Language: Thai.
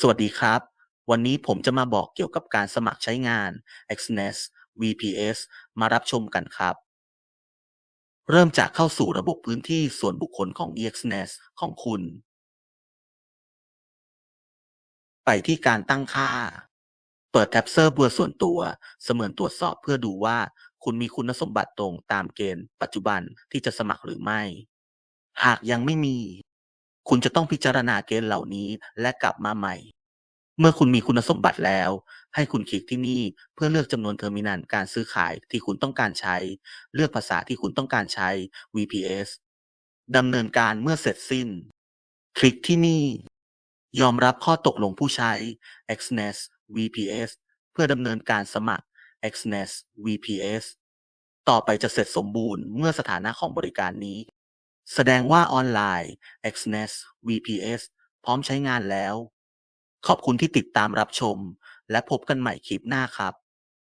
สวัสดีครับ วันนี้ผมจะมาบอกเกี่ยวกับการสมัครใช้งาน Exness VPS มารับชมกันครับ เริ่มจากเข้าสู่ระบบพื้นที่ส่วนบุคคลของ Exness ของคุณ ไปที่การตั้งค่า เปิดแท็บเซิร์เวอร์ส่วนตัว เสมือนตรวจสอบเพื่อดูว่าคุณมีคุณสมบัติตรงตามเกณฑ์ปัจจุบันที่จะสมัครหรือไม่ หากยังไม่มี คุณจะต้องพิจารณาเกณฑ์เหล่านี้และกลับมาใหม่ เมื่อคุณมีคุณสมบัติแล้ว ให้คุณคลิกที่นี่เพื่อเลือกจำนวนเทอร์มินัลการซื้อขายที่คุณต้องการใช้ เลือกภาษาที่คุณต้องการใช้ VPS ดำเนินการเมื่อเสร็จสิ้น คลิกที่นี่ ยอมรับข้อตกลงผู้ใช้ Xness VPS เพื่อดำเนินการสมัคร Xness VPS ต่อไปจะเสร็จสมบูรณ์เมื่อสถานะของบริการนี้ แสดงว่าออนไลน์ Xness VPS พร้อมใช้งานแล้ว ขอบคุณที่ติดตามรับชม และพบกันใหม่คลิปหน้าครับ